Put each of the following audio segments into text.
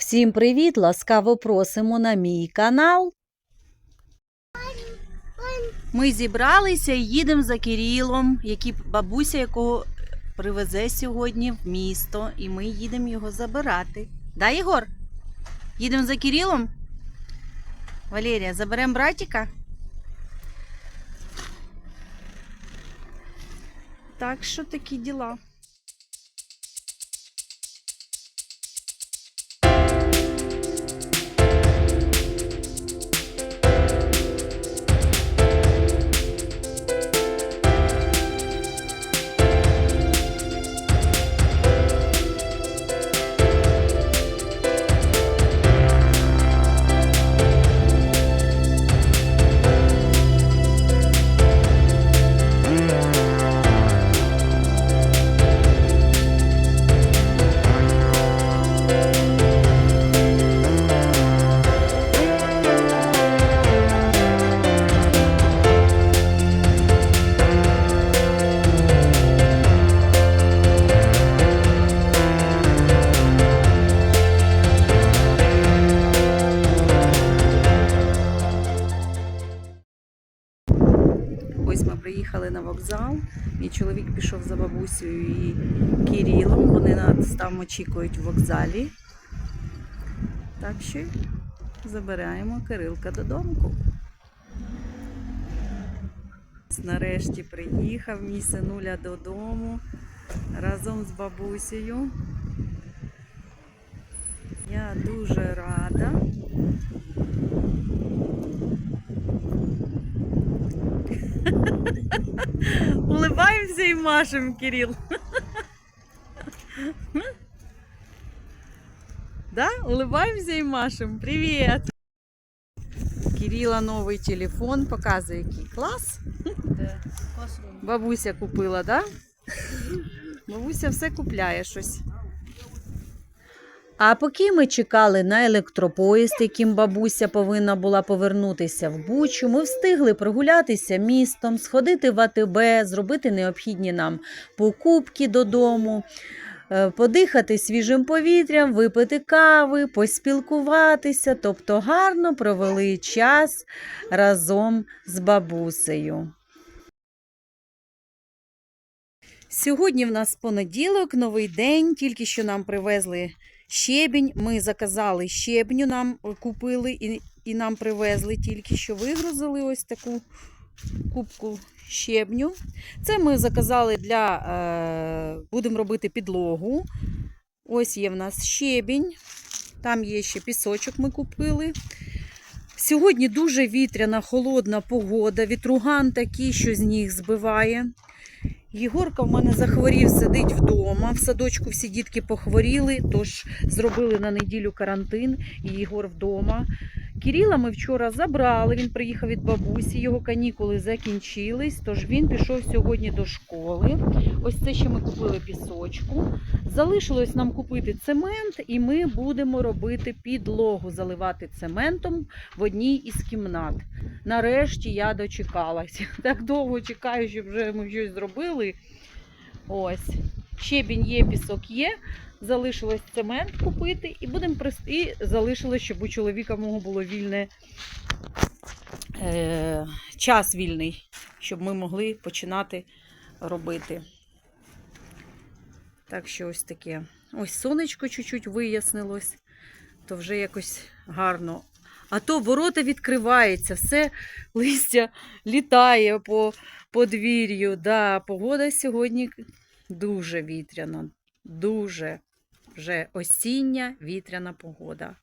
Всім привіт! Ласкаво просимо на мій канал. Ми зібралися і їдемо за Кирилом, який бабуся якого привезе сьогодні в місто, і ми їдемо його забирати. Да, Єгор? Їдемо за Кирилом? Валерія, заберемо братика? Так що такі діла. Приїхали на вокзал. Мій чоловік пішов за бабусею і Кирилом. Вони нас там очікують в вокзалі. Так що забираємо Кирилка додому. Нарешті приїхав мій синуля додому разом з бабусею. Я дуже рада. Улыбаемся и машем, Кирилл. Да? Улыбаемся и машем. Привет. Кирилла новий телефон, показує який клас. Бабуся купила, да? Бабуся все купляє щось. А поки ми чекали на електропоїзд, яким бабуся повинна була повернутися в Бучу, ми встигли прогулятися містом, сходити в АТБ, зробити необхідні нам покупки додому, е, подихати свіжим повітрям, випити кави, поспілкуватися, тобто гарно провели час разом з бабусею. Сьогодні в нас понеділок, новий день, тільки що нам привезли щебінь. Ми заказали щебню, нам купили і, і нам привезли, тільки що вигрузили ось таку кубку щебню. Це ми заказали для, е, будемо робити підлогу. Ось є в нас щебінь, там є ще пісочок ми купили. Сьогодні дуже вітряна, холодна погода, вітруган такий, що з ніг збиває. Єгорка в мене захворів, сидить вдома. В садочку всі дітки похворіли, тож зробили на неділю карантин, і Єгор вдома. Кирила ми вчора забрали, він приїхав від бабусі, його канікули закінчились, тож він пішов сьогодні до школи. Ось це ще ми купили пісочку. Залишилось нам купити цемент, і ми будемо робити підлогу, заливати цементом в одній із кімнат. Нарешті я дочекалась. Так довго чекаю, щоб вже ми щось зробили. Ось. Щебінь є, пісок є. Залишилось цемент купити і будемо і залишилось, щоб у чоловіка мого було вільне е, час вільний, щоб ми могли починати робити. Так що ось таке. Ось сонечко чуть-чуть вияснилось, то вже якось гарно. А то ворота відкриваються, все листя літає по подвір'ю. Да, погода сьогодні дуже вітряна, дуже вже осіння вітряна погода.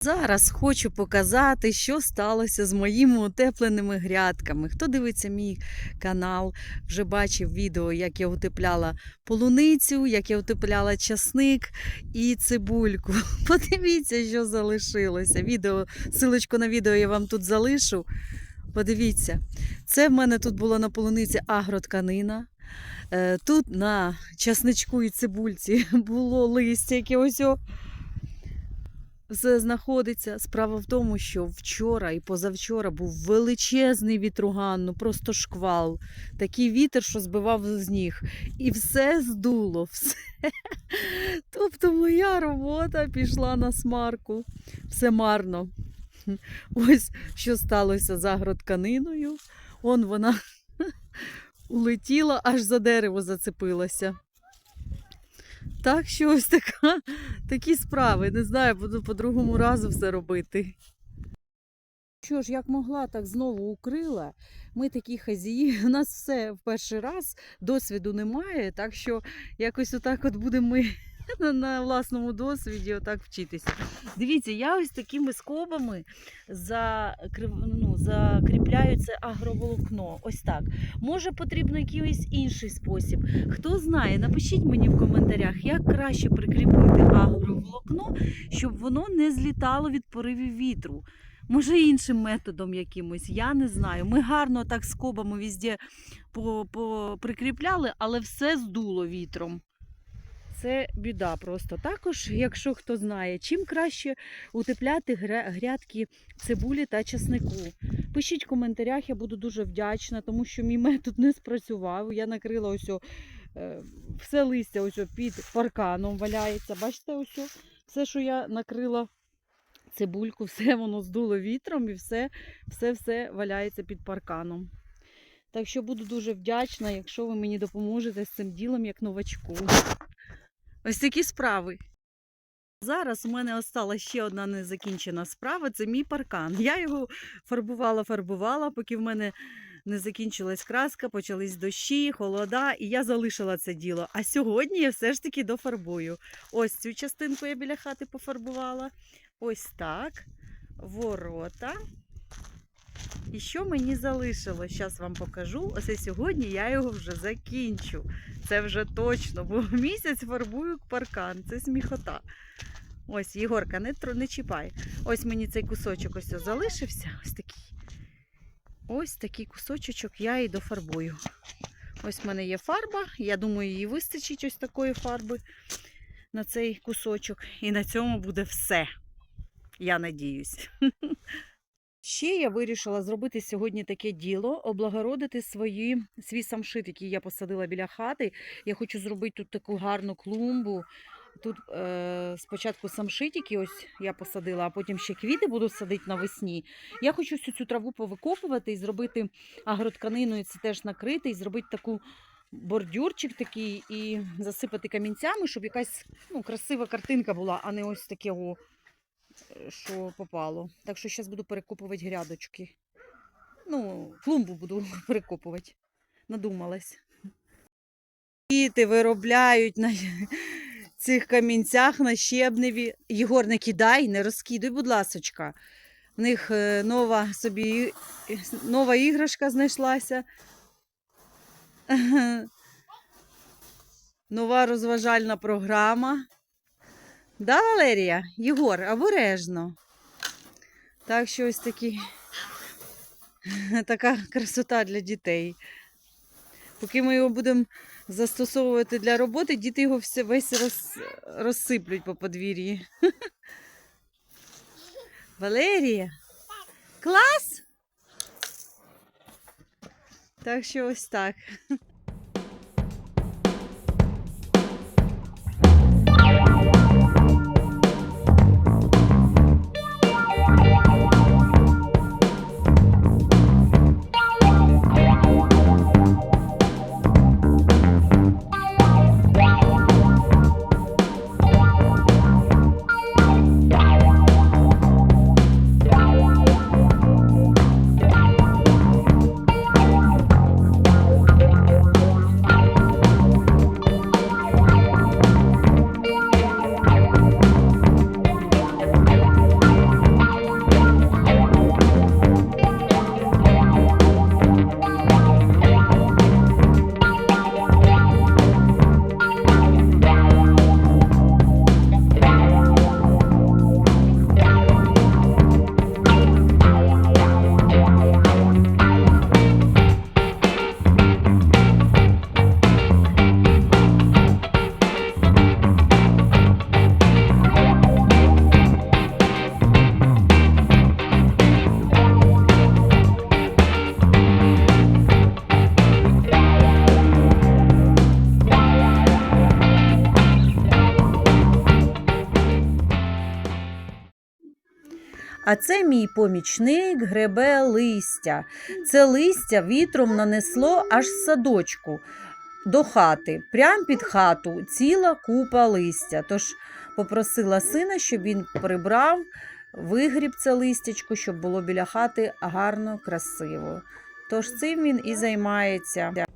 Зараз хочу показати, що сталося з моїми утепленими грядками. Хто дивиться мій канал, вже бачив відео, як я утепляла полуницю, як я утепляла часник і цибульку. Подивіться, що залишилося. Відео, силочку на відео я вам тут залишу. Подивіться, це в мене тут було на полуниці агротканина. Е, Тут на часничку і цибульці було листя, яке ось все знаходиться. Справа в тому, що вчора і позавчора був величезний вітруган, ну просто шквал. Такий вітер, що збивав з ніг. І все здуло. Все. Тобто моя робота пішла на смарку. Все марно. Ось що сталося з агротканиною. Он вона улетіла, аж за дерево зацепилася. Так що ось така, такі справи. Не знаю, буду по другому разу все робити. Що ж, як могла, так знову укрила. Ми такі хазії, у нас все в перший раз, досвіду немає, так що якось отак от будемо ми на, на власному досвіді отак вчитися. Дивіться, я ось такими скобами закрив- ну, закріпляю це агроволокно. Ось так. Може потрібно якийсь інший спосіб. Хто знає, напишіть мені в коментарях, як краще прикріпити агроволокно, щоб воно не злітало від поривів вітру. Може, іншим методом якимось, я не знаю. Ми гарно так скобами везде прикріпляли, але все здуло вітром. Це біда просто. Також, якщо хто знає, чим краще утепляти грядки цибулі та часнику. Пишіть в коментарях, я буду дуже вдячна, тому що мій метод не спрацював. Я накрила ось о, е, все листя ось о під парканом валяється. Бачите, ось о, все, що я накрила цибульку, все воно здуло вітром і все, все, все валяється під парканом. Так що буду дуже вдячна, якщо ви мені допоможете з цим ділом як новачку. Ось такі справи. Зараз у мене осталась ще одна незакінчена справа це мій паркан. Я його фарбувала, фарбувала, поки в мене не закінчилась краска, почались дощі, холода, і я залишила це діло. А сьогодні я все ж таки дофарбую. Ось цю частинку я біля хати пофарбувала. Ось так. Ворота. І що мені залишилось? Зараз вам покажу. Ось сьогодні я його вже закінчу. Це вже точно, бо місяць фарбую паркан. Це сміхота. Ось, Єгорка, не, не чіпай. Ось мені цей кусочок ось залишився. Ось такий. Ось такий кусочок я і дофарбую. Ось в мене є фарба. Я думаю, її вистачить ось такої фарби на цей кусочок. І на цьому буде все. Я надіюсь. Ще я вирішила зробити сьогодні таке діло, облагородити свої, свій самшит, який я посадила біля хати. Я хочу зробити тут таку гарну клумбу. Тут е, спочатку самшитики ось я посадила, а потім ще квіти буду садити навесні. Я хочу всю цю траву повикопувати і зробити агротканиною, це теж накрити, і зробити таку бордюрчик такий і засипати камінцями, щоб якась ну, красива картинка була, а не ось таке, о, що попало. Так що зараз буду перекопувати грядочки. Ну, клумбу буду перекопувати. Надумалась. Діти виробляють на цих камінцях на щебневі. Єгор, не кидай, не розкидуй, будь ласочка. В них е, нова собі нова іграшка знайшлася. Нова розважальна програма. Да, Валерія? Єгор, обережно. Так що ось такі, така красота для дітей. Поки ми його будемо застосовувати для роботи, діти його все, весь роз, розсиплють по подвір'ї. Валерія? Клас? Так що ось так. А це мій помічник гребе листя. Це листя вітром нанесло аж з садочку до хати. Прям під хату ціла купа листя. Тож попросила сина, щоб він прибрав, вигріб це листячко, щоб було біля хати гарно, красиво. Тож цим він і займається.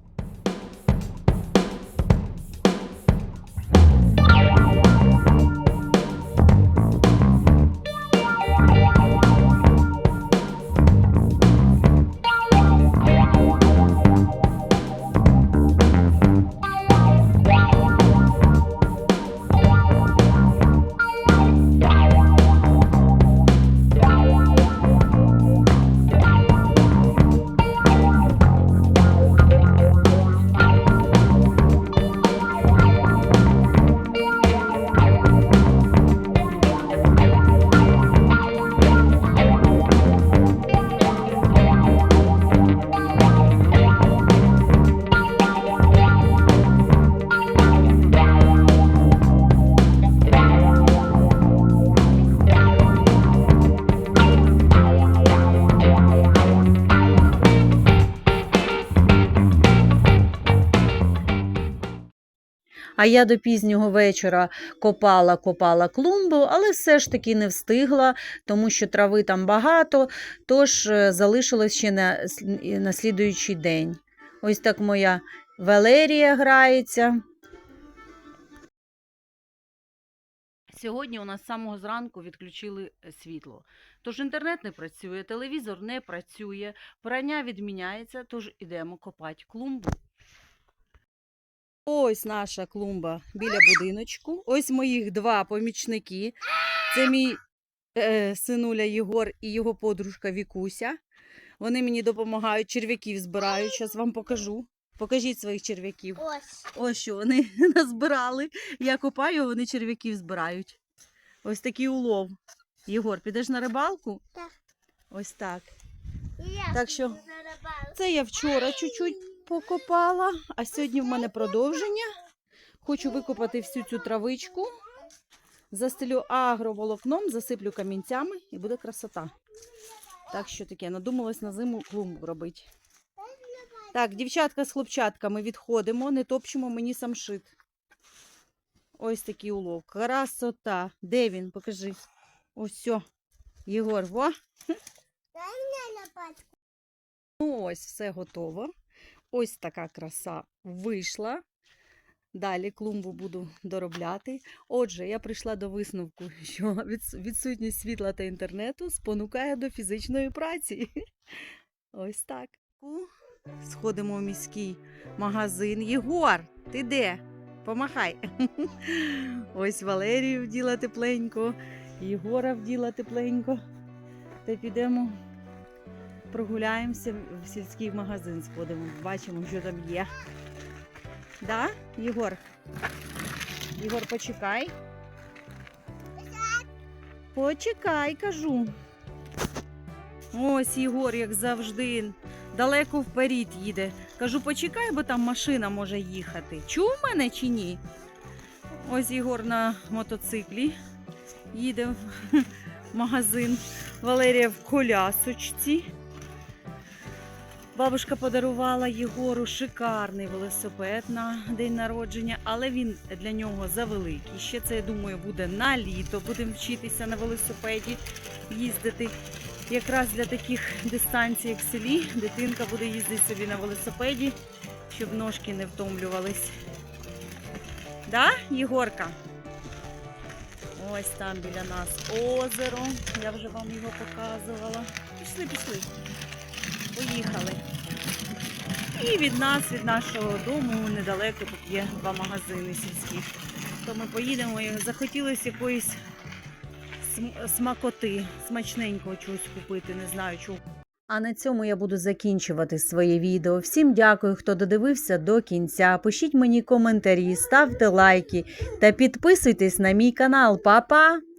А я до пізнього вечора копала, копала клумбу, але все ж таки не встигла, тому що трави там багато, тож е, залишилось ще на, на слідуючий день. Ось так моя Валерія грається. Сьогодні у нас з самого зранку відключили е, світло. Тож інтернет не працює, телевізор не працює, прання відміняється, тож ідемо копати клумбу. Ось наша клумба біля будиночку. Ось моїх два помічники. Це мій е, синуля Єгор і його подружка Вікуся. Вони мені допомагають, черв'яків збирають. Зараз вам покажу. Покажіть своїх черв'яків. Ось. Ось що вони назбирали. Я копаю, вони черв'яків збирають. Ось такий улов. Єгор, підеш на рибалку? Так. Ось так. І я Так що- піду на рибалку. Це я вчора чуть-чуть покопала, а сьогодні в мене продовження. Хочу викопати всю цю травичку, застелю агроволокном, засиплю камінцями і буде красота. Так що таке, надумалась на зиму клумбу робити. Так, дівчатка з хлопчатками відходимо, не топчемо мені самшит. Ось такий улов. Красота. Де він? Покажи. Ось. Єгор, во. Дай мені лопатку. Ну, ось все готово. Ось така краса вийшла. Далі клумбу буду доробляти. Отже, я прийшла до висновку, що відсутність світла та інтернету спонукає до фізичної праці. Ось так. Сходимо в міський магазин. Єгор, ти де? Помахай. Ось Валерію вділа тепленько, Єгора вділа тепленько. Та підемо прогуляємося в сільський магазин, сходимо, бачимо, що там є. Да, Єгор? Єгор, почекай. Почекай, кажу. Ось Єгор, як завжди, далеко вперед їде. Кажу, почекай, бо там машина може їхати. Чув мене чи ні? Ось Єгор на мотоциклі їде в магазин. Валерія в колясочці. Бабушка подарувала Єгору шикарний велосипед на день народження, але він для нього завеликий. Ще це, я думаю, буде на літо. Будемо вчитися на велосипеді їздити. Якраз для таких дистанцій, як в селі, дитинка буде їздити собі на велосипеді, щоб ножки не втомлювались. Да, Єгорка? Ось там біля нас озеро. Я вже вам його показувала. Пішли, пішли. Поїхали. І від нас, від нашого дому, недалеко тут є два магазини сільські. То ми поїдемо і захотілося якоїсь смакоти, смачненького чогось купити, не знаю чого. А на цьому я буду закінчувати своє відео. Всім дякую, хто додивився до кінця. Пишіть мені коментарі, ставте лайки та підписуйтесь на мій канал. Па-па!